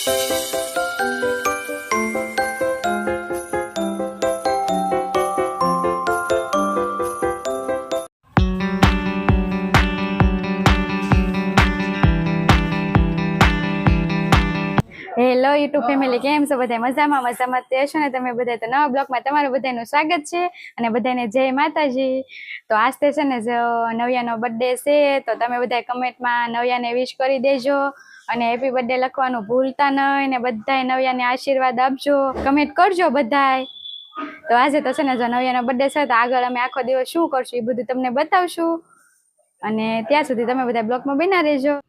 Hello YouTube family કેમ છો? બધા મજામાં? મજામાં તે છો ને? તમે બધા તો નવા બ્લોગમાં તમારું બધાનું સ્વાગત છે અને બધાને જય માતાજી. તો આજ તે છે ને નવ્યાનો બર્થડે છે, તો તમે બધા કમેન્ટમાં નવ્યાને વિશ કરી દેજો. અને હેપી બર્થડે લખવાનું ભૂલતા નહીં ને બધાય નવ્યાને આશીર્વાદ આપજો. કમેન્ટ કરજો બધાય. તો આજે તો છે ને જો નવ્યાનો બર્થડે છે તો આગળ અમે આખો દિવસ શું કરશું એ બધું તમને બતાવશું. અને ત્યાં સુધી તમે બધા બ્લોગમાં બના રહેજો.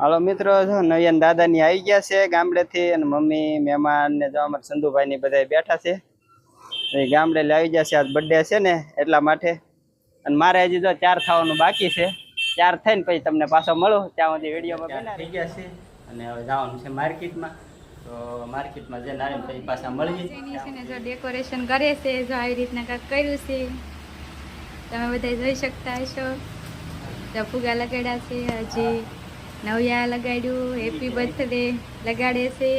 હાલો મિત્રો, જો નયન દાદાની આવી ગયા છે ગામડેથી અને મમ્મી, મહેમાન ને જો અમારા સંધુભાઈ ની બધા બેઠા છે. એ ગામડે લાવી છે, આજ બર્થડે છે ને એટલા માટે. અને મારે હજી જો ચાર થવાનું બાકી છે. ચાર થઈને પછી તમને પાછો મળું ત્યાં સુધી વિડીયોમાં થઈ ગયા છે અને હવે જવાનું છે માર્કેટમાં. તો માર્કેટમાં જઈને આવીને પછી પાછા મળીએ. એની છે ને જો ડેકોરેશન કરે છે જો આવી રીતના કાંઈક કર્યું છે. તમે બધા જોઈ શકતા હશો. તો ફુગા લગાડ્યા છે હજી નવયા લગાડ્યું હેપી બર્થડે લગાડે છે.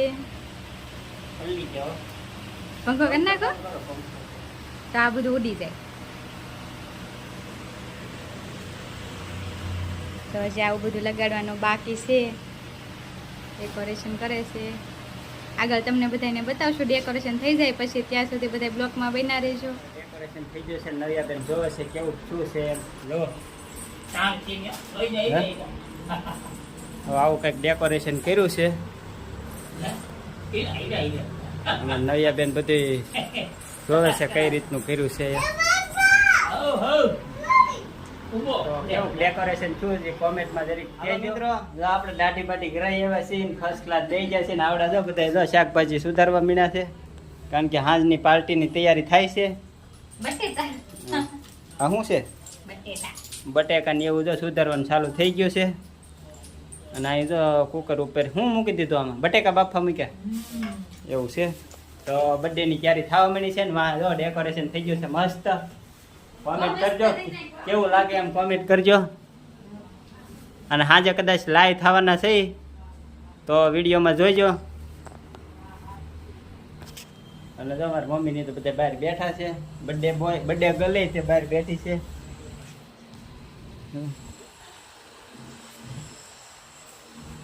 પંખો કરી નાખો. તો આ બધું ઉડી જાય. તો હજી આવું બધું લગાડવાનું બાકી છે. ડેકોરેશન કરે છે. આગળ તમને બધાને બતાવશું. ડેકોરેશન થઈ જાય પછી ત્યાં સુધી બધા બ્લોકમાં બના રહેજો. ડેકોરેશન થઈ ગયું છે. નવ્યા બેન જોવે છે કેવું શું છે? જો આવું કંઈક ડેકોરેશન કર્યું છે? અને નવ્યા બેન બધી જોવે છે કઈ રીતનું કર્યું છે? કેવું ડેકોરેશન શું છે? કોમેન્ટમાં જરીક કહેજો. મિત્રો. જો આપણે દાઢી બાટી કરાવી એવા છે ફર્સ્ટ ક્લાસ દઈ ગયા છે ને આવડા જો બધા જો શાકભાજી સુધારવા મીણા છે. કારણ કે હાંજની પાર્ટીની તૈયારી થાય છે. આ શું છે? બટેકા ને એવું જો સુધારવાનું ચાલુ થઈ ગયું છે. અને અહીં જો કુકર ઉપર હું મૂકી દીધું આમાં? બટેકા બાફા મૂક્યા? એવું છે. તો બર્થડેની ક્યારે થવા મળી છે ને વાહ જો ડેકોરેશન થઈ ગયું છે મસ્ત. કોમેન્ટ કરજો. કેવું લાગે એમ કોમેન્ટ કરજો. અને સાંજે કદાચ લાઈવ થવાના છે તો વિડીયોમાં જોઈજો અને જો મારી મમ્મીની તો બધા બહાર બેઠા છે. બર્થડે બોય બર્થડે ગલે છે બહાર બેઠી છે.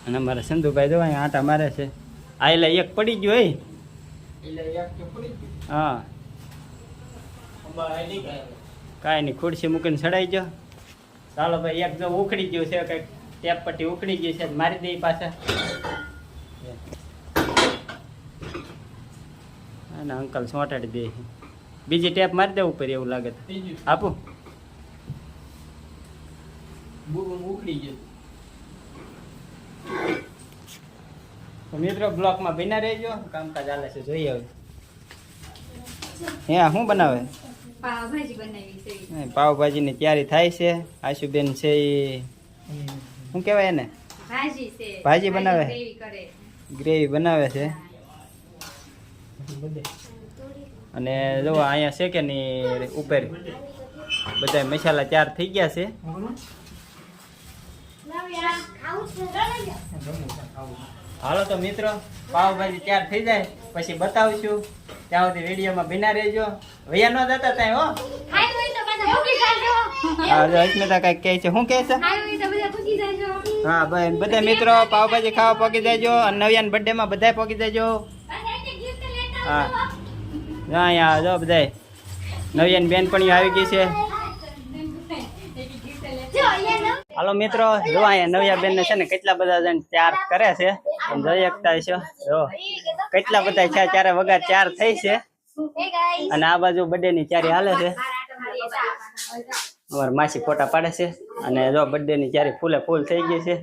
અને અમારા સંધુભાઈ જો અહીંયા આટા મારે છે. આ એટલે એક પડી ગયો હોય હા. કાંઈ નહીં ખુરશી મૂકીને ચડાઈ ગયો ચાલો ભાઈ એક જો ઉખડી ગયું છે કંઈક ટેપ પટ્ટી ઉખડી ગઈ છે મારી દઈ પાછા. અને અંકલ સોંટાડી દે બીજી ટેપ મારી દેવું ઉપર એવું લાગે આપું. તો મિત્રો બ્લોકમાં બિના રહેજો. કામકાજ ચાલે છે જોઈએ હવે. હે શું બનાવે? પાવભાજી બનાવી છે. હે, પાવભાજીની તૈયારી થાય છે. આશુબેન છે એ શું કહેવાય એને? ભાજી છે. ભાજી બનાવે? ગ્રેવી બનાવે છે. અને જો અહીંયા છે કે નહીં ઉપર? બધા મસાલા ચાર થઈ ગયા છે. હાલો તો મિત્રો પાવભાજી તૈયાર થઈ જાય. પછી બતાવશું. ત્યાં સુધી વિડીયોમાં બિના રહેજો. વૈયા ન જતા ત્યાં હો. અસ્મિતા કંઈક કહે છે. શું કહે છે? હા ભાઈ બધા મિત્રો પાવભાજી ખાવા પહોંચી જાયજો અને નવ્યાન બર્થડે માં બધા પહોંચી જાયજો હા અહીંયા જો બધાય. નવ્યાન બેનપણીઓ આવી ગઈ છે. હાલો મિત્રો, જો અહીંયા નવ્યા બેન છે ને કેટલા બધા જણ ચાર કરે છે? જોઈ શકતા છો જો, કેટલા બધા છે? ચારે વગર ચાર થઈ છે. અને આ બાજુ બર્થડે ની ચારી હાલે છે. અમારા માસી ફોટા પાડે છે. અને જો બર્થડે ની ચારી ફૂલે ફૂલ થઈ ગઈ છે.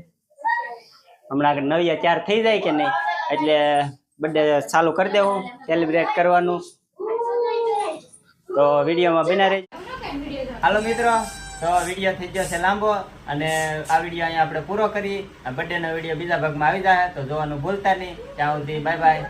હમણાં નવિયા ચાર થઈ જાય કે નહીં? એટલે બર્થડે ચાલુ કરી દેવું, સેલિબ્રેટ કરવાનું. તો વિડીયોમાં બિના રહી હાલો મિત્રો તો વીડિયો થઈ ગયો છે લાંબો અને આ વીડિયો અહીંયા આપણે પૂરો કરી. બર્થડેનો વીડિયો બીજા ભાગમાં આવી જાય તો જોવાનું ભૂલતા નહીં. ત્યાં સુધી બાય બાય